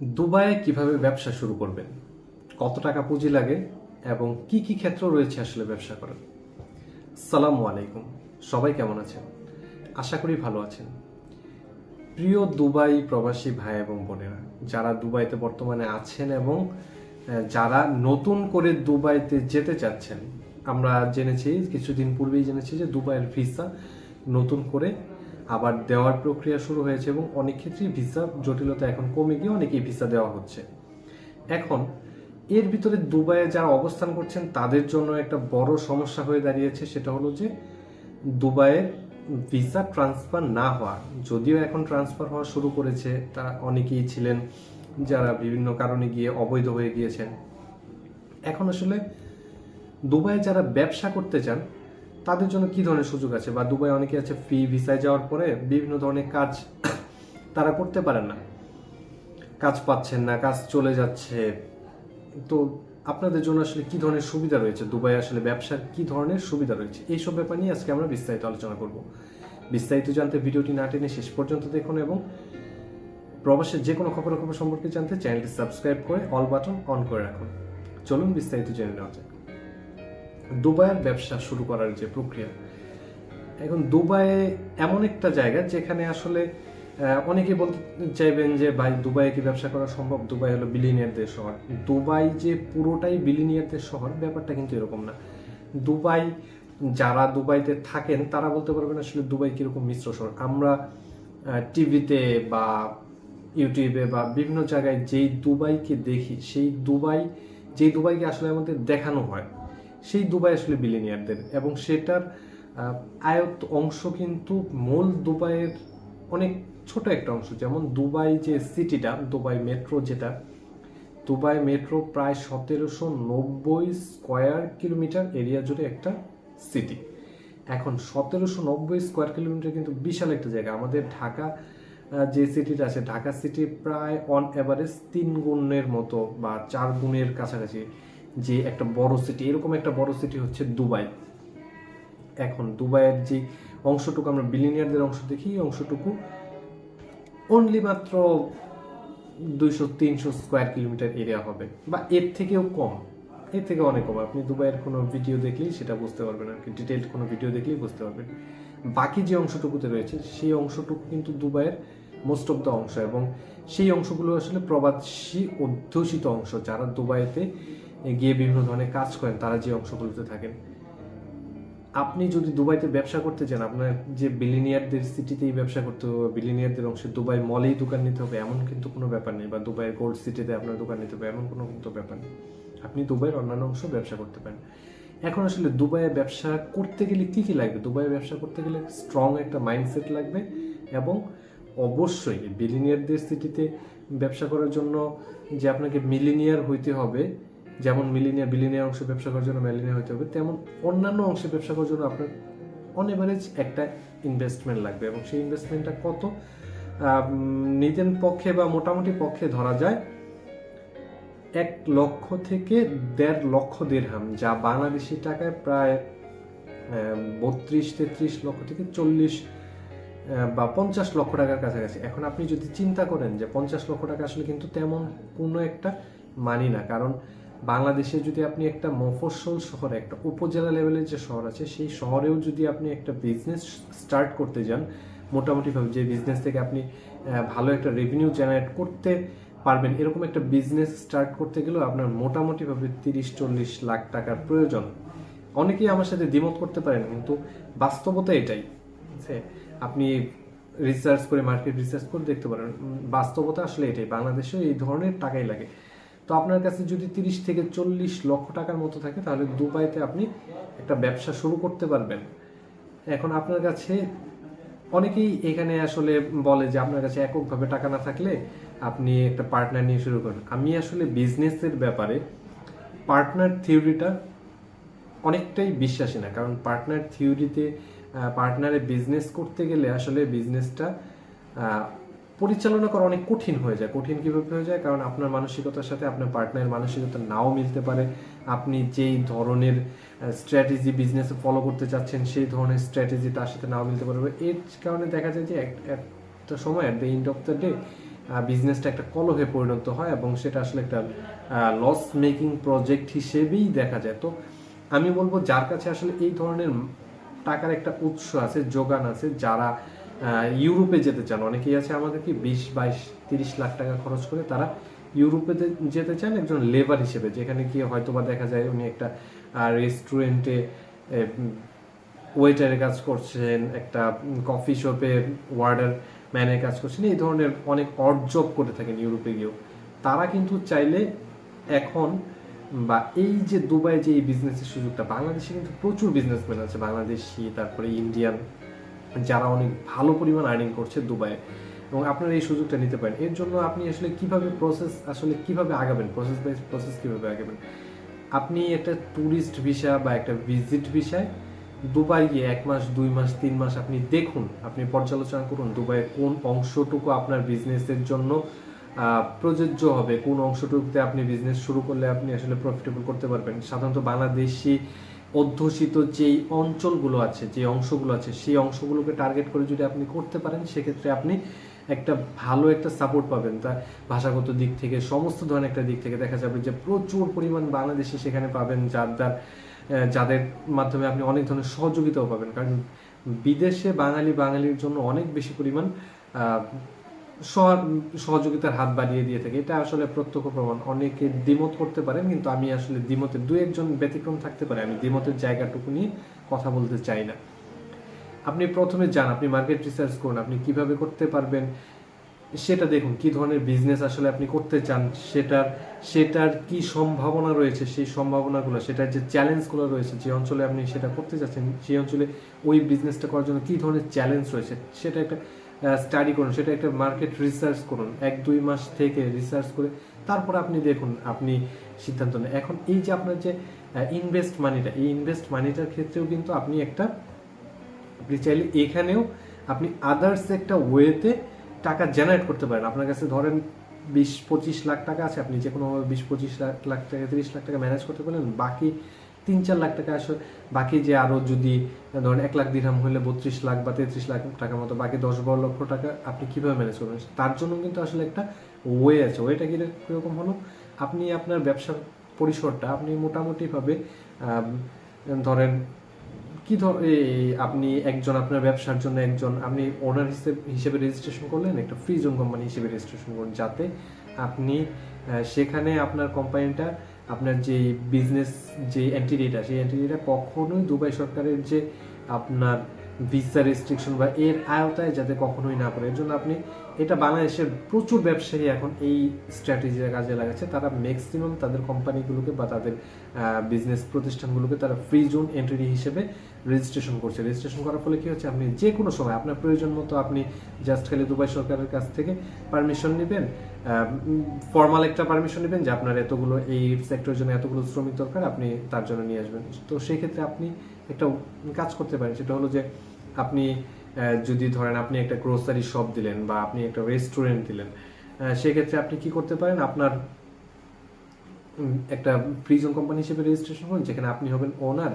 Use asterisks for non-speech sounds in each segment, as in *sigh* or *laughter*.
দুবাইয়ে কীভাবে ব্যবসা শুরু করবেন? কত টাকা পুঁজি লাগে? এবং কি কি ক্ষেত্র রয়েছে আসলে ব্যবসা করার? সালামু আলাইকুম। সবাই কেমন আছেন? আশা করি ভালো আছেন। প্রিয় দুবাই প্রবাসী ভাই এবং বোনেরা, যারা দুবাইতে বর্তমানে আছেন এবং যারা নতুন করে দুবাইতে যেতে চাচ্ছেন, আমরা জেনেছি, কিছুদিন পূর্বেই জেনেছি যে দুবাইয়ের ভিসা নতুন করে আবার দেওয়ার প্রক্রিয়া শুরু হয়েছে এবং অনেক ক্ষেত্রেই ভিসা জটিলতা এখন কমে গিয়ে অনেকেই ভিসা দেওয়া হচ্ছে। এখন, এর ভিতরে দুবাইয়ে যারা অবস্থান করছেন, তাদের জন্য একটা বড় সমস্যা হয়ে দাঁড়িয়েছে, সেটা হলো যে দুবাইয়ের ভিসা ট্রান্সফার না হওয়া। যদিও এখন ট্রান্সফার হওয়া শুরু করেছে তারা অনেকেই ছিলেন যারা বিভিন্ন কারণে গিয়ে অবৈধ হয়ে গিয়েছেন। এখন আসলে দুবাইয়ে যারা ব্যবসা করতে চান তাদের জন্য কি ধরনের সুযোগ আছে? বা দুবাই অনেকে আছে ফি ভিসায় যাওয়ার পরে বিভিন্ন ধরনের কাজ তারা করতে পারেন না। কাজ পাচ্ছেন না, কাজ চলে যাচ্ছে। তো আপনাদের জন্য আসলে কি ধরনের সুবিধা রয়েছে? দুবাই আসলে ব্যবসার কি ধরনের সুবিধা রয়েছে? এইসব ব্যাপার নিয়ে আজকে আমরা বিস্তারিত আলোচনা করব। বিস্তারিত জানতে ভিডিওটি না টেনে শেষ পর্যন্ত দেখুন এবং প্রবাসের যে কোনো খবরাখবর সম্পর্কে জানতে চ্যানেলটি সাবস্ক্রাইব করে অল বাটন অন করে রাখুন। চলুন বিস্তারিত জেনে নেওয়া যাক। দুবাইয়ের ব্যবসা শুরু করার যে প্রক্রিয়া, এখন দুবাইয়ে এমন একটা জায়গা যেখানে আসলে অনেকে বলতে চাইবেন যে, ভাই, দুবাইয়ে কি ব্যবসা করা সম্ভব? দুবাই হলো বিলিনিয়ারদের শহর। দুবাই যে পুরোটাই বিলিনিয়ারদের শহর, ব্যাপারটা কিন্তু এরকম না। দুবাই, যারা দুবাইতে থাকেন, তারা বলতে পারবেন আসলে দুবাই কীরকম মিশ্র শহর। আমরা টিভিতে বা ইউটিউবে বা বিভিন্ন জায়গায় যেই দুবাইকে দেখি, সেই দুবাই, যেই দুবাইকে আসলে আমাদের দেখানো হয় সেই দুবাই আসলে বিলিনিয়ারদের এবং সেটার আয়ত অংশ কিন্তু মূল দুবাইয়ের অনেক ছোট একটা অংশ। যেমন দুবাই যে সিটিটা, দুবাই মেট্রো যেটা, দুবাই মেট্রো প্রায় সতেরোশো নব্বই স্কোয়ার কিলোমিটার এরিয়া জুড়ে একটা সিটি এখন সতেরোশো নব্বই স্কোয়ার কিলোমিটার কিন্তু বিশাল একটা জায়গা। আমাদের ঢাকা যে সিটিটা আছে, ঢাকা সিটি প্রায় অন অ্যাভারেজ তিন গুণের মতো বা চার গুণের কাছাকাছি। যে একটা বড় সিটি এরকম একটা বড় সিটি হচ্ছে দুবাই। এখন দুবাইয়ের যে অংশটুকু, আমরা বিলিনিয়ারদের অংশ দেখি, এই অংশটুকু অনলি মাত্র দুইশো, তিনশো স্কোয়ার কিলোমিটার এরিয়া হবে। বা এর থেকেও কম, এর থেকে অনেক কম। আপনি দুবাইয়ের কোনো ভিডিও দেখলেই সেটা বুঝতে পারবেন আর কি ডিটেলড কোনো ভিডিও দেখলেই বুঝতে পারবেন। বাকি যে অংশটুকুতে রয়েছে, সেই অংশটুকু কিন্তু দুবাইয়ের মোস্ট অফ দ্য অংশ এবং সেই অংশগুলো আসলে প্রবাসী অধ্যুষিত অংশ, যারা দুবাইতে গিয়ে বিভিন্ন ধরনের কাজ করেন, তারা যে অংশগুলোতে থাকেন। আপনি যদি দুবাইতে ব্যবসা করতে চান, আপনার যে বিলিনিয়ারদের সিটিতেই ব্যবসা করতে হবে বিলিনিয়ারদের অংশে দুবাই মলেই দোকান নিতে হবে, এমন কিন্তু কোনো ব্যাপার নেই, বা দুবাইয়ের গোল্ড সিটিতে আপনার দোকান নিতে হবে, এমন কোনো কিন্তু ব্যাপার নেই। আপনি দুবাইয়ের অন্যান্য অংশ ব্যবসা করতে পারেন। এখন আসলে দুবাইয়ে ব্যবসা করতে গেলে কি কি লাগবে? দুবাইয়ে ব্যবসা করতে গেলে স্ট্রং একটা মাইন্ডসেট লাগবে এবং অবশ্যই বিলিনিয়ারদের সিটিতে ব্যবসা করার জন্য যে আপনাকে মিলিনিয়ার হইতে হবে যেমন মিলিনিয়ার বিলিনিয়ার অংশে ব্যবসা করার জন্য মিলিনিয়ার হইতে হবে, তেমন অন্যান্য অংশে ব্যবসা করার জন্য আপনার অন এভারেজ একটা ইনভেস্টমেন্ট লাগবে এবং সেই ইনভেস্টমেন্টটা কত নিজের পক্ষে বা মোটামুটি পক্ষে ধরা যায় এক লক্ষ থেকে দেড় লক্ষ দেড়হাম যা বাংলাদেশি টাকায় প্রায় বত্রিশ, তেত্রিশ লক্ষ থেকে চল্লিশ বা পঞ্চাশ লক্ষ টাকার কাছাকাছি। এখন আপনি যদি চিন্তা করেন যে পঞ্চাশ লক্ষ টাকা আসলে কিন্তু তেমন কোনো একটা মানি না, কারণ বাংলাদেশে যদি আপনি একটা মফস্বল শহরে, একটা উপজেলা লেভেলের যে শহর আছে, সেই শহরেও যদি আপনি একটা বিজনেস স্টার্ট করতে যান, মোটামুটিভাবে যে বিজনেস থেকে আপনি ভালো একটা রেভিনিউ জেনারেট করতে পারবেন, এরকম একটা বিজনেস স্টার্ট করতে গেলেও আপনার মোটামুটিভাবে তিরিশ, চল্লিশ লাখ টাকার প্রয়োজন। অনেকেই আমার সাথে দ্বিমত করতে পারেন, কিন্তু বাস্তবতা এটাই আপনি রিসার্চ করে মার্কেট রিসার্চ করে দেখতে পারেন। বাস্তবতা আসলে এটাই বাংলাদেশে এই ধরনের টাকাই লাগে। তো আপনার কাছে যদি তিরিশ থেকে চল্লিশ লক্ষ টাকার মতো থাকে, তাহলে দুবাইতে আপনি একটা ব্যবসা শুরু করতে পারবেন। এখন আপনার কাছে অনেকেই এখানে আসলে বলে যে আপনার কাছে এককভাবে টাকা না থাকলে আপনি একটা পার্টনার নিয়ে শুরু করেন। আমি আসলে বিজনেসের ব্যাপারে পার্টনার থিওরিটা অনেকটাই বিশ্বাসী না, কারণ পার্টনার থিওরিতে পার্টনারে বিজনেস করতে গেলে আসলে বিজনেসটা পরিচালনা করা অনেক কঠিন হয়ে যায়। কঠিন কীভাবে হয়ে যায়? কারণ আপনার মানসিকতার সাথে আপনার পার্টনারের মানসিকতা নাও মিলতে পারে। আপনি যেই ধরনের স্ট্র্যাটেজি বিজনেসে ফলো করতে চাচ্ছেন, সেই ধরনের স্ট্র্যাটেজি তার সাথে নাও মিলতে পারবে এর কারণে দেখা যায় যে এক- একটা সময় at the end of the day বিজনেসটা একটা কলহে পরিণত হয় এবং সেটা আসলে একটা লস মেকিং প্রজেক্ট হিসেবেই দেখা যায়। তো আমি বলব, যার কাছে আসলে এই ধরনের টাকার একটা উৎস আছে, যোগান আছে, যারা ইউরোপে যেতে চান। অনেকেই আছে আমাদের কি বিশ, বাইশ, তিরিশ লাখ টাকা খরচ করে তারা ইউরোপে যেতে চান একজন লেবার হিসেবে, যেখানে গিয়ে হয়তো বা দেখা যায় উনি একটা রেস্টুরেন্টে ওয়েটারের কাজ করছেন, একটা কফি শপে ওয়ার্ডার ম্যানের কাজ করছেন, এই ধরনের অনেক অড জব করে থাকেন ইউরোপে গিয়েও। তারা কিন্তু চাইলে এখন বা এই যে দুবাই যে এই বিজনেসের সুযোগটা, বাংলাদেশে কিন্তু প্রচুর বিজনেসম্যান আছে, বাংলাদেশি, তারপরে ইন্ডিয়ান যারা অনেক ভালো পরিমাণ আর্নিং করছে দুবাইয়ে। এবং আপনারা এই সুযোগটা নিতে পারেন। এর জন্য আপনি আসলে কীভাবে প্রসেস আসলে কীভাবে আগাবেন? প্রসেস বাই প্রসেস কীভাবে আগাবেন? আপনি একটা ট্যুরিস্ট ভিসা বা একটা ভিজিট ভিসায় দুবাই গিয়ে এক মাস, দুই মাস, তিন মাস আপনি দেখুন, আপনি পর্যালোচনা করুন দুবাইয়ের কোন অংশটুকু আপনার বিজনেসের জন্য প্রযোজ্য হবে। কোন অংশটুকুতে আপনি বিজনেস শুরু করলে আপনি আসলে প্রফিটেবল করতে পারবেন। সাধারণত বাংলাদেশি অধ্যুষিত যেই অঞ্চলগুলো আছে যে অংশগুলো আছে, সেই অংশগুলোকে টার্গেট করে যদি আপনি করতে পারেন, সেক্ষেত্রে আপনি একটা ভালো একটা সাপোর্ট পাবেন। তা ভাষাগত দিক থেকে, সমস্ত ধরনের একটা দিক থেকে দেখা যাবে যে প্রচুর পরিমাণ বাংলাদেশি সেখানে পাবেন, যার দ্বার যাদের মাধ্যমে আপনি অনেক ধরনের সহযোগিতাও পাবেন। কারণ বিদেশে বাঙালি বাঙালির জন্য অনেক বেশি পরিমাণ সহযোগিতার হাত বাড়িয়ে দিয়ে থাকে। এটা আসলে প্রত্যক্ষ প্রমাণ। অনেকে দ্বিমত করতে পারেন, কিন্তু আমি আসলে দ্বিমতের দু একজন ব্যতিক্রম থাকতে পারে। আমি দ্বিমতের জায়গাটুকু নিয়ে কথা বলতে চাই না। আপনি প্রথমে যান, আপনি মার্কেট রিসার্চ করুন, আপনি কীভাবে করতে পারবেন, সেটা দেখুন, কি ধরনের বিজনেস আসলে আপনি করতে চান, সেটার সেটার কি সম্ভাবনা রয়েছে, সেই সম্ভাবনাগুলো, সেটার যে চ্যালেঞ্জগুলো রয়েছে, যে অঞ্চলে আপনি সেটা করতে চাচ্ছেন সেই অঞ্চলে ওই বিজনেসটা করার জন্য কি ধরনের চ্যালেঞ্জ রয়েছে, সেটা একটা স্টাডি করুন, সেটা একটা মার্কেট রিসার্চ করুন, এক, দুই মাস থেকে রিসার্চ করে তারপর আপনি দেখুন, আপনি সিদ্ধান্ত নেন। এখন এই যে আপনার যে ইনভেস্ট মানিটা এই ইনভেস্ট মানিটার ক্ষেত্রেও কিন্তু আপনি একটা, আপনি চাইলে এখানেও আপনি আদার্স একটা ওয়েতে টাকা জেনারেট করতে পারেন। আপনার কাছে ধরেন বিশ, পঁচিশ লাখ টাকা আছে, আপনি যে কোনো বিশ, পঁচিশ লাখ লাখ টাকা, তিরিশ লাখ টাকা ম্যানেজ করতে পারলেন, বাকি তিন চার লাখ টাকা আসলে বাকি যে আরও যদি, ধরেন এক লাখ দিরহাম হলে বত্রিশ লাখ বা তেত্রিশ লাখ টাকার মতো, বাকি দশ বারো লক্ষ টাকা আপনি কীভাবে ম্যানেজ করবেন? তার জন্য কিন্তু আসলে একটা ওয়ে আছে। ওয়েটা কীরকম হলো? আপনি আপনার ব্যবসার পরিসরটা আপনি মোটামুটিভাবে ধরেন কি ধর আপনি একজন আপনার ব্যবসার জন্য একজন, আপনি ওনার হিসেবে হিসেবে রেজিস্ট্রেশন করলেন, একটা ফ্রি জোন কোম্পানি হিসেবে রেজিস্ট্রেশন করুন, যাতে আপনি সেখানে আপনার কোম্পানিটা আপনার যে বিজনেস যে অ্যান্টিডেটা সেই অ্যান্টিডেটা কখনোই দুবাই সরকারের যে আপনার ভিসা রেস্ট্রিকশন বা এর আয়তায় যাতে কখনোই না পড়ে। এর জন্য আপনি, এটা বাংলাদেশের প্রচুর ব্যবসায়ী এখন এই স্ট্র্যাটেজির কাজে লাগাচ্ছে। তারা ম্যাক্সিমাম তাদের কোম্পানিগুলোকে বা তাদের বিজনেস প্রতিষ্ঠানগুলোকে তারা ফ্রি জোন এন্ট্রি হিসেবে রেজিস্ট্রেশন করছে। রেজিস্ট্রেশন করার ফলে কী হচ্ছে? আপনি যে কোনো সময়, আপনার প্রয়োজন মতো আপনি জাস্ট খালি দুবাই সরকারের কাছ থেকে পারমিশন নেবেন ফর্মাল একটা পারমিশন নেবেন যে আপনার এতগুলো এই সেক্টরের জন্য এতগুলো শ্রমিক দরকার, আপনি তার জন্য নিয়ে আসবেন। তো সেই ক্ষেত্রে আপনি একটা কাজ করতে পারেন। সেটা হলো যে আপনি যদি ধরেন আপনি একটা গ্রোসারি শপ দিলেন বা আপনি একটা রেস্টুরেন্ট দিলেন সেক্ষেত্রে আপনি কি করতে পারেন? আপনার একটা প্রিজন কোম্পানি হিসেবে রেজিস্ট্রেশন করুন, যেখানে আপনি হবেন ওনার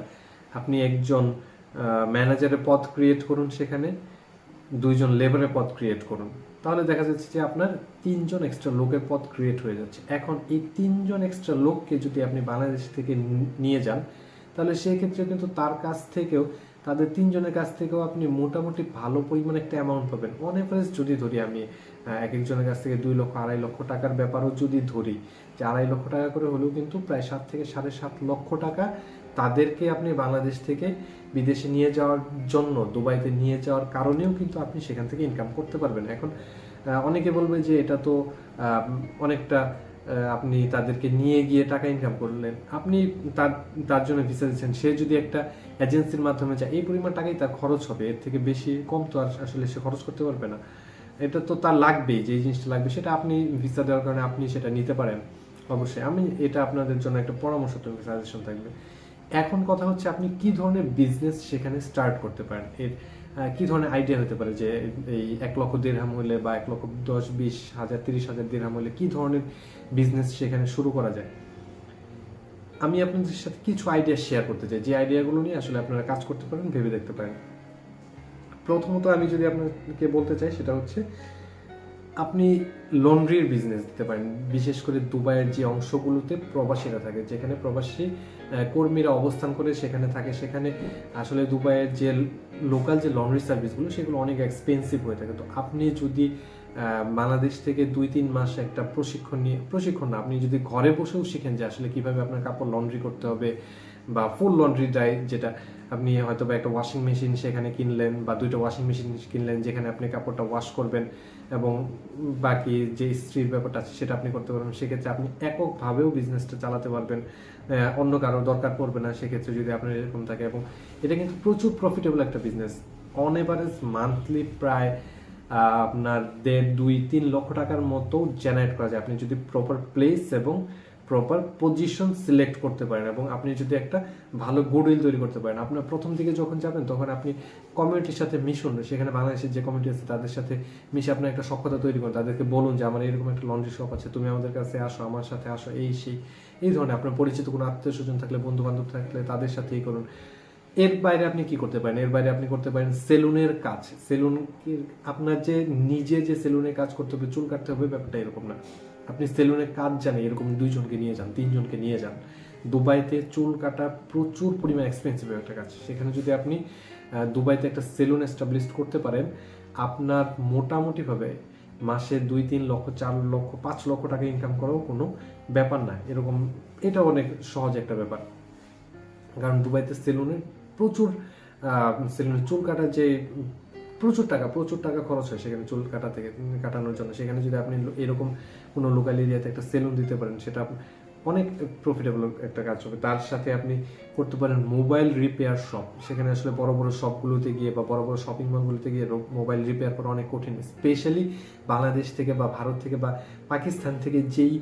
আপনি একজন ম্যানেজারের পদ ক্রিয়েট করুন সেখানে, দুইজন লেবারের পদ ক্রিয়েট করুন। তাহলে দেখা যাচ্ছে যে আপনার তিনজন এক্সট্রা লোকের পদ ক্রিয়েট হয়ে যাচ্ছে। এখন এই তিনজন এক্সট্রা লোককে যদি আপনি বাংলাদেশ থেকে নিয়ে যান তাহলে সেই ক্ষেত্রে কিন্তু তার কাছ থেকেও, তাদের তিনজনের কাছ থেকেও আপনি মোটামুটি ভালো পরিমাণে একটা অ্যামাউন্ট পাবেন। অন এভারেজ যদি ধরি আমি এক একজনের কাছ থেকে দুই লক্ষ, আড়াই লক্ষ টাকার ব্যাপারও যদি ধরি, যে আড়াই লক্ষ টাকা করে হলেও কিন্তু প্রায় সাত থেকে সাড়ে সাত লক্ষ টাকা তাদেরকে আপনি বাংলাদেশ থেকে বিদেশে নিয়ে যাওয়ার জন্য, দুবাইতে নিয়ে যাওয়ার কারণেও কিন্তু আপনি সেখান থেকে ইনকাম করতে পারবেন। এখন অনেকে বলবে যে এটা তো অনেকটা আপনি তাদেরকে নিয়ে গিয়ে টাকা ইনকাম করলেন। আপনি তার তার জন্য ভিসা দিচ্ছেন সে যদি একটা এজেন্সির মাধ্যমে যায়, এই পরিমাণ টাকাই তার খরচ হবে। এর থেকে বেশি কম তো আর আসলে সে খরচ করতে পারবে না। এটা তো তার লাগবেই যে জিনিসটা লাগবে, সেটা আপনি ভিসা দেওয়ার কারণে আপনি সেটা নিতে পারেন। অবশ্যই, আমি এটা আপনাদের জন্য একটা পরামর্শ তৈরি সাজেশন থাকবে। এখন কথা হচ্ছে আপনি কি ধরনের বিজনেস সেখানে স্টার্ট করতে পারেন? এর কি ধরনের আইডিয়া হতে পারে যে এই এক লক্ষ দেড়হাম হলে বা এক লক্ষ দশ, বিশ, হাজার, তিরিশ হাজার দেড়হাম হলে কি ধরনের বিজনেস সেখানে শুরু করা যায়? আমি আপনাদের সাথে কিছু আইডিয়া শেয়ার করতে চাই। যে আইডিয়াগুলো নিয়ে আসলে আপনারা কাজ করতে পারেন, ভেবে দেখতে পারেন। প্রথমত আমি যদি আপনাকে বলতে চাই, সেটা হচ্ছে আপনি লন্ড্রির বিজনেস দিতে পারেন। বিশেষ করে দুবাইয়ের যে অংশগুলোতে প্রবাসীরা থাকে, যেখানে প্রবাসী কর্মীরা অবস্থান করে সেখানে থাকে। সেখানে আসলে দুবাইয়ের যে লোকাল যে লন্ড্রি সার্ভিসগুলো সেগুলো অনেক এক্সপেন্সিভ হয়ে থাকে। তো আপনি যদি বাংলাদেশ থেকে দুই তিন মাস একটা প্রশিক্ষণ নিয়ে, প্রশিক্ষণ না, আপনি যদি ঘরে বসেও শিখেন যে আসলে কীভাবে আপনার কাপড় লন্ড্রি করতে হবে বা ফুল লন্ড্রি ড্রাই যেটা আপনি হয়তো বা একটা ওয়াশিং মেশিন সেখানে কিনলেন বা দুইটা ওয়াশিং মেশিন কিনলেন, যেখানে আপনি কাপড়টা ওয়াশ করবেন এবং বাকি যে স্ত্রীর ব্যাপারটা আছে সেটা আপনি করতে পারবেন। সেক্ষেত্রে আপনি এককভাবেও বিজনেসটা চালাতে পারবেন অন্য কারও দরকার পড়বে না সেক্ষেত্রে যদি আপনার এরকম থাকে। এবং এটা কিন্তু প্রচুর প্রফিটেবল একটা বিজনেস অন এভারেজ মান্থলি প্রায় আপনার দেড়, দুই, তিন লক্ষ টাকার মতো জেনারেট করা যায়। আপনি যদি প্রপার প্লেস এবং প্রপার পজিশন সিলেক্ট করতে পারেন এবং আপনি যদি একটা ভালো গুডউইল তৈরি করতে পারেন, আপনার প্রথম দিকে যখন যাবেন, তখন আপনি কমিউনিটির সাথে মিশুন। সেখানে বাংলাদেশের যে কমিউনিটি আছে, তাদের সাথে মিশে আপনার একটা সক্ষতা তৈরি করুন। তাদেরকে বলুন যে, আমার এরকম একটা লন্ড্রি শপ আছে, তুমি আমাদের কাছে আসো, আমার সাথে আসো, এই, সেই। এই ধরনের আপনার পরিচিত কোনো আত্মীয় স্বজন থাকলে বন্ধু বান্ধব থাকলে, তাদের সাথেই করুন। এর বাইরে আপনি কি করতে পারেন? এর বাইরে আপনি করতে পারেন সেলুনের কাজ। সেলুন আপনার যে, নিজে যে সেলুনে কাজ করতে হবে, চুল কাটতে হবে, ব্যাপারটা এরকম না। আপনি সেলুনের কাজ জানেন, এরকম দুইজনকে নিয়ে যান, তিনজনকে নিয়ে যান। দুবাইতে চুল কাটা প্রচুর পরিমাণ এক্সপেন্সিভ একটা কাজ। সেখানে যদি আপনি দুবাইতে একটা সেলুন এস্টাবলিশ করতে পারেন, আপনার মোটামুটিভাবে মাসে দুই, তিন লক্ষ, চার লক্ষ, পাঁচ লক্ষ টাকা ইনকাম করাও কোনো ব্যাপার না। এরকম, এটা অনেক সহজ একটা ব্যাপার। কারণ দুবাইতে সেলুনে প্রচুর সেলুনে চুল কাটার যে প্রচুর টাকা প্রচুর টাকা খরচ হয় সেখানে চুল কাটা থেকে কাটানোর জন্য। সেখানে যদি আপনি এরকম কোনো লোকাল এরিয়াতে একটা সেলুন দিতে পারেন, সেটা অনেক প্রফিটেবল একটা কাজ হবে। তার সাথে আপনি করতে পারেন মোবাইল রিপেয়ার শপ সেখানে আসলে বড় বড় শপগুলোতে গিয়ে বা বড় বড় শপিং মলগুলোতে গিয়ে মোবাইল রিপেয়ার করা অনেক কঠিন। স্পেশালি বাংলাদেশ থেকে বা ভারত থেকে বা পাকিস্তান থেকে যেই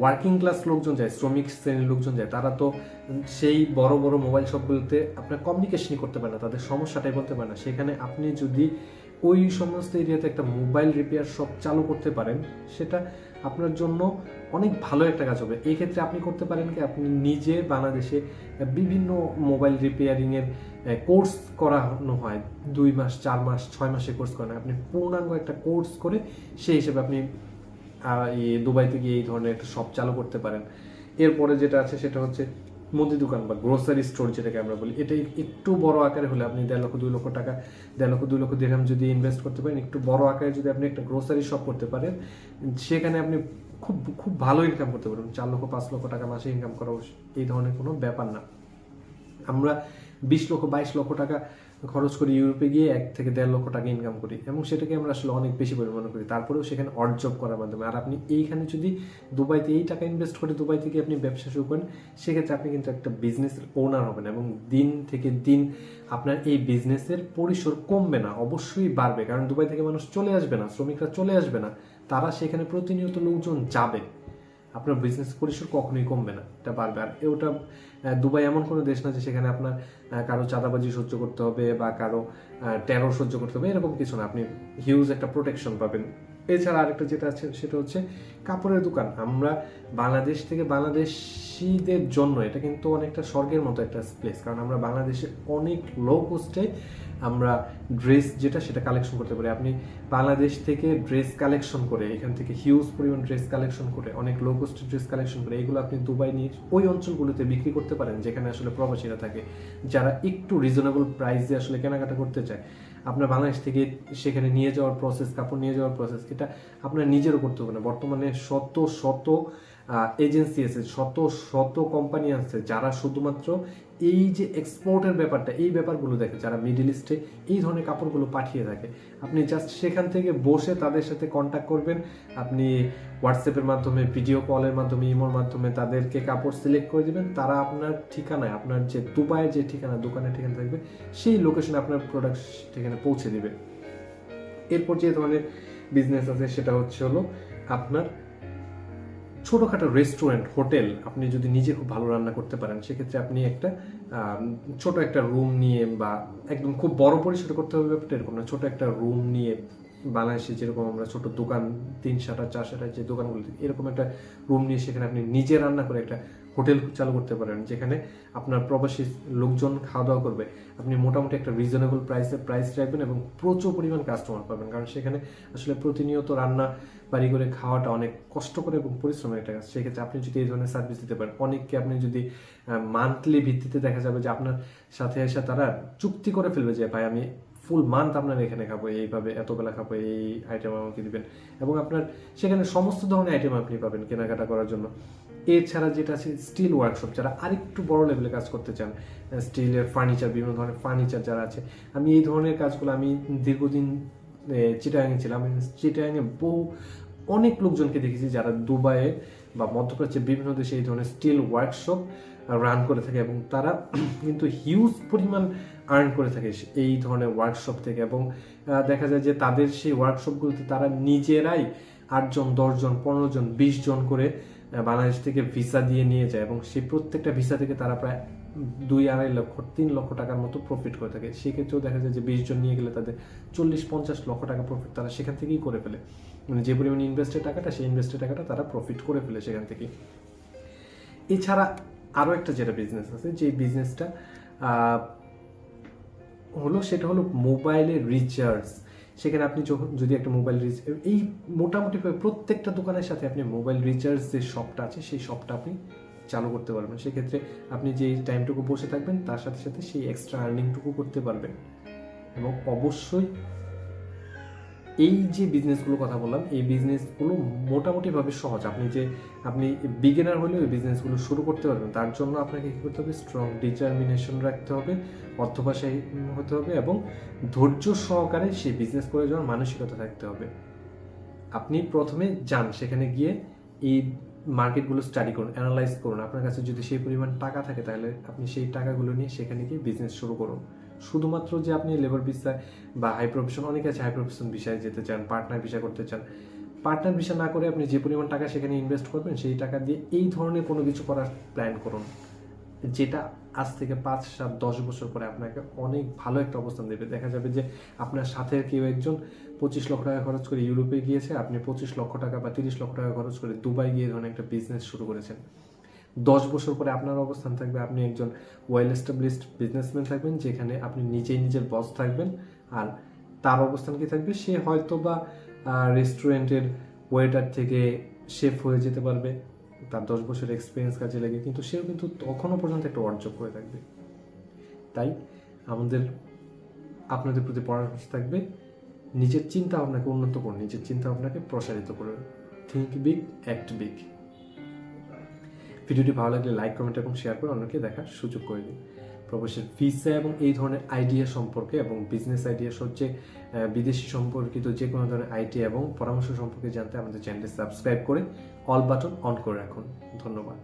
ওয়ার্কিং ক্লাস লোকজন যায়, শ্রমিক শ্রেণির লোকজন যায়, তারা তো সেই বড় বড় মোবাইল শপগুলোতে আপনার কমিউনিকেশনই করতে পারে না, তাদের সমস্যাটাই বলতে পারে না। সেখানে আপনি যদি ওই সমস্ত এরিয়াতে একটা মোবাইল রিপেয়ার শপ চালু করতে পারেন, সেটা আপনার জন্য অনেক ভালো একটা কাজ হবে। এই ক্ষেত্রে আপনি করতে পারেন কি, আপনি নিজে বাংলাদেশে বিভিন্ন মোবাইল রিপেয়ারিংয়ের কোর্স করানো হয়। দুই মাস, চার মাস, ছয় মাসে কোর্স করেন আপনি পূর্ণাঙ্গ একটা কোর্স করে সেই হিসেবে আপনি দুবাইতে গিয়ে এই ধরনের একটা শপ চালু করতে পারেন। এরপরে যেটা আছে সেটা হচ্ছে মুদি দোকান বা গ্রোসারি স্টোর যেটাকে আমরা বলি। এটা একটু বড় আকারে হলে আপনি দেড় লক্ষ, দুই লক্ষ টাকা, দেড় লক্ষ, দুই লক্ষ দিরহাম যদি ইনভেস্ট করতে পারেন, একটু বড় আকারে যদি আপনি একটা গ্রোসারি শপ করতে পারেন, সেখানে আপনি খুব খুব ভালো ইনকাম করতে পারবেন। চার লক্ষ, পাঁচ লক্ষ টাকা মাসে ইনকাম করা এই ধরনের কোনো ব্যাপার না। আমরা বিশ লক্ষ, বাইশ লক্ষ টাকা খরচ করি ইউরোপে গিয়ে এক থেকে দেড় লক্ষ টাকা ইনকাম করি এবং সেটাকে আমরা আসলে অনেক বেশি পরিমাণ করি। তারপরেও সেখানে অড জব করার মাধ্যমে। আর আপনি এইখানে যদি দুবাইতে এই টাকা ইনভেস্ট করে দুবাই থেকে আপনি ব্যবসা শুরু করেন, সেক্ষেত্রে আপনি কিন্তু একটা বিজনেসের ওনার হবেন এবং দিন থেকে দিন আপনার এই বিজনেসের পরিসর কমবে না, অবশ্যই বাড়বে। কারণ দুবাই থেকে মানুষ চলে আসবে না, শ্রমিকরা চলে আসবে না। তারা সেখানে প্রতিনিয়ত লোকজন যাবে। আপনার বিজনেস পরিসর কখনোই কমবে না, এটা বাড়বে। আর ওটা দুবাই এমন কোনো দেশ না যে সেখানে আপনার কারও চাঁদাবাজি সহ্য করতে হবে বা কারও টেরর সহ্য করতে হবে, এরকম কিছু না। আপনি হিউজ একটা প্রোটেকশন পাবেন। এছাড়া আরেকটা যেটা আছে সেটা হচ্ছে কাপড়ের দোকান। আমরা বাংলাদেশ থেকে বাংলাদেশিদের জন্য এটা কিন্তু অনেকটা স্বর্গের মতো একটা প্লেস কারণ আমরা বাংলাদেশে অনেক লো কোস্টে আমরা ড্রেস যেটা সেটা কালেকশন করতে পারি। আপনি বাংলাদেশ থেকে ড্রেস কালেকশন করে, এখান থেকে হিউজ পরিমাণ ড্রেস কালেকশন করে, অনেক লো কোস্টের ড্রেস কালেকশন করে, এগুলো আপনি দুবাই নিয়ে ওই অঞ্চলগুলোতে বিক্রি করতে পারেন, যেখানে আসলে প্রবাসীরা থাকে। যারা একটু রিজনেবল প্রাইসে আসলে কেনাকাটা করতে চায় আপনার বাংলাদেশ থেকে সেখানে নিয়ে যাওয়ার প্রসেস কাপড় নিয়ে যাওয়ার প্রসেস এটা আপনার নিজেরও করতে হবে না। বর্তমানে শত শত এজেন্সি আছে, শত শত কোম্পানি আছে যারা শুধুমাত্র এই যে এক্সপোর্টের ব্যাপারটা, এই ব্যাপারগুলো দেখে যারা মিডিল ইস্টে এই ধরনের কাপড়গুলো পাঠিয়ে থাকে, আপনি জাস্ট সেখান থেকে বসে তাদের সাথে কন্ট্যাক্ট করবেন। আপনি হোয়াটসঅ্যাপের মাধ্যমে ভিডিও কলের মাধ্যমে ইমোর মাধ্যমে তাদেরকে কাপড় সিলেক্ট করে দিবেন। তারা আপনার ঠিকানায়, আপনার যে দুবাইয়ের যে ঠিকানা, দোকানের ঠিকানা থাকবে, সেই লোকেশনে আপনার প্রোডাক্ট ঠিকানা পৌঁছে দেবে। এরপর যে ধরনের বিজনেস আছে সেটা হচ্ছে হলো আপনার ছোটোখাটো রেস্টুরেন্ট হোটেল আপনি যদি নিজে খুব ভালো রান্না করতে পারেন, সেক্ষেত্রে আপনি একটা ছোট একটা রুম নিয়ে বা একদম খুব বড় পরিসরে করতে হবে ব্যাপারটা এরকম না। ছোট একটা রুম নিয়ে বাংলাদেশে যেরকম আমরা ছোট দোকান, তিন সাটা চার সাটা যে দোকানগুলো, এরকম একটা রুম নিয়ে সেখানে আপনি নিজে রান্না করে একটা হোটেল চালু করতে পারেন, যেখানে আপনার প্রবাসী লোকজন খাওয়া দাওয়া করবে। আপনি মোটামুটি একটা রিজনেবল প্রাইসে প্রাইস রাখবেন এবং প্রচুর পরিমাণ কাস্টমার পাবেন। কারণ সেখানে আসলে প্রতিনিয়ত রান্না বাড়ি করে খাওয়াটা অনেক কষ্ট করে এবং পরিশ্রমের একটা কাজ। সেক্ষেত্রে আপনি যদি এই ধরনের সার্ভিস দিতে পারেন, অনেককে আপনি যদি মান্থলি ভিত্তিতে দেখা যাবে যে আপনার সাথে এসে তারা চুক্তি করে ফেলবে যে, ভাই, আমি ফুল মান্থ আপনার এখানে খাব, এইভাবে এত বেলা খাব, এই আইটেম আমাকে দিবেন। এবং আপনার সেখানে সমস্ত ধরনের আইটেম আপনি পাবেন কেনাকাটা করার জন্য। এছাড়া যেটা আছে স্টিল ওয়ার্কশপ যারা আরেকটু বড় লেভেলে কাজ করতে চান স্টিলের ফার্নিচার বিভিন্ন ধরনের ফার্নিচার যারা আছে, আমি এই ধরনের কাজগুলো আমি দীর্ঘদিন চিটাগাঙে ছিলাম। চিটাগাঙে বহু, অনেক লোকজনকে দেখেছি যারা দুবাইয়ে বা মধ্যপ্রাচ্যের বিভিন্ন দেশে এই ধরনের স্টিল ওয়ার্কশপ রান করে থাকে। এবং তারা *clears throat* কিন্তু হিউজ পরিমাণ আর্ন করে থাকে এই ধরনের ওয়ার্কশপ থেকে এবং দেখা যায় যে তাদের সেই ওয়ার্কশপগুলোতে তারা নিজেরাই আটজন, দশজন পনেরো জন বিশ জন করে বাংলাদেশ থেকে ভিসা দিয়ে নিয়ে যায় এবং সেই প্রত্যেকটা ভিসা থেকে তারা প্রায় দুই, আড়াই লক্ষ, তিন লক্ষ টাকার মতো প্রফিট করে থাকে। সেক্ষেত্রেও দেখা যায় যে বিশ জন নিয়ে গেলে তাদের চল্লিশ, পঞ্চাশ লক্ষ টাকা প্রফিট তারা সেখান থেকেই করে ফেলে। মানে যে পরিমাণে ইনভেস্টের টাকাটা, সেই ইনভেস্টের টাকাটা তারা প্রফিট করে ফেলে সেখান থেকেই। এছাড়া আরও একটা যেটা বিজনেস আছে, যে বিজনেসটা হলো সেটা হলো মোবাইলের রিচার্জ সেখানে আপনি যখন, যদি একটা মোবাইল রিচার্জ এই মোটামুটি প্রত্যেকটা দোকানের সাথে আপনি মোবাইল রিচার্জ যে শপটা আছে, সেই শপটা আপনি চালু করতে পারবেন। সেক্ষেত্রে আপনি যে টাইমটুকু বসে থাকবেন, তার সাথে সাথে সেই এক্সট্রা আর্নিংটুকু করতে পারবেন। এবং অবশ্যই এই যে বিজনেসগুলো কথা বললাম, এই বিজনেসগুলো মোটামুটিভাবে সহজ। আপনি যে, আপনি বিগিনার হলেও এই বিজনেসগুলো শুরু করতে পারবেন। তার জন্য আপনাকে কী করতে হবে? স্ট্রং ডিটারমিনেশন রাখতে হবে অর্থভাষায় হতে হবে এবং ধৈর্য সহকারে সেই বিজনেস করে যাওয়ার মানসিকতা থাকতে হবে। আপনি প্রথমে যান, সেখানে গিয়ে এই মার্কেটগুলো স্টাডি করুন অ্যানালাইজ করুন। আপনার কাছে যদি সেই পরিমাণ টাকা থাকে, তাহলে আপনি সেই টাকাগুলো নিয়ে সেখানে গিয়ে বিজনেস শুরু করুন। শুধুমাত্র যে আপনি লেবার ভিসা বা হাই প্রফেশন অনেকে আছে হাই প্রফেশন বিষয়ে যেতে চান পার্টনার ভিসা করতে চান। পার্টনার ভিসা না করে আপনি যে পরিমাণ টাকা সেখানে ইনভেস্ট করবেন, সেই টাকা দিয়ে এই ধরনের কোনো কিছু করার প্ল্যান করুন। যেটা আজ থেকে পাঁচ, সাত, দশ বছর পরে আপনাকে অনেক ভালো একটা অবস্থান দেবে। দেখা যাবে যে আপনার সাথে কেউ একজন পঁচিশ লক্ষ টাকা খরচ করে ইউরোপে গিয়েছে, আপনি পঁচিশ লক্ষ টাকা বা তিরিশ লক্ষ টাকা খরচ করে দুবাই গিয়ে ধরনের একটা বিজনেস শুরু করেছেন। দশ বছর পরে আপনার অবস্থান থাকবে, আপনি একজন ওয়েল এস্টাবলিশড বিজনেসম্যান থাকবেন, যেখানে আপনি নিজেই নিজের বস থাকবেন, আর তার অবস্থান কি থাকবে? সে হয়তো বা রেস্টুরেন্টের ওয়েটার থেকে শেফ হয়ে যেতে পারবে, তার দশ বছর এক্সপিরিয়েন্স কাজে লাগে, কিন্তু সেও কিন্তু তখনও পর্যন্ত একটা অর্জন করে থাকবে। তাই আমাদের, আপনাদের প্রতি পরামর্শ থাকবে, নিজের চিন্তা ভাবনাকে উন্নত করুন, নিজের চিন্তা ভাবনাকে প্রসারিত করুন। থিঙ্ক বিগ অ্যাক্ট বিগ ভিডিওটি ভালো লাগলে লাইক কমেন্ট এবং শেয়ার করে অন্যকে দেখার সুযোগ করে দিন। প্রবাসের ভিসা এবং এই ধরনের আইডিয়া সম্পর্কে এবং বিজনেস আইডিয়া সবচেয়ে বিদেশি সম্পর্কিত যে কোনো ধরনের আইডিয়া এবং পরামর্শ সম্পর্কে জানতে আমাদের চ্যানেলটি সাবস্ক্রাইব করে অল বাটন অন করে রাখুন। ধন্যবাদ।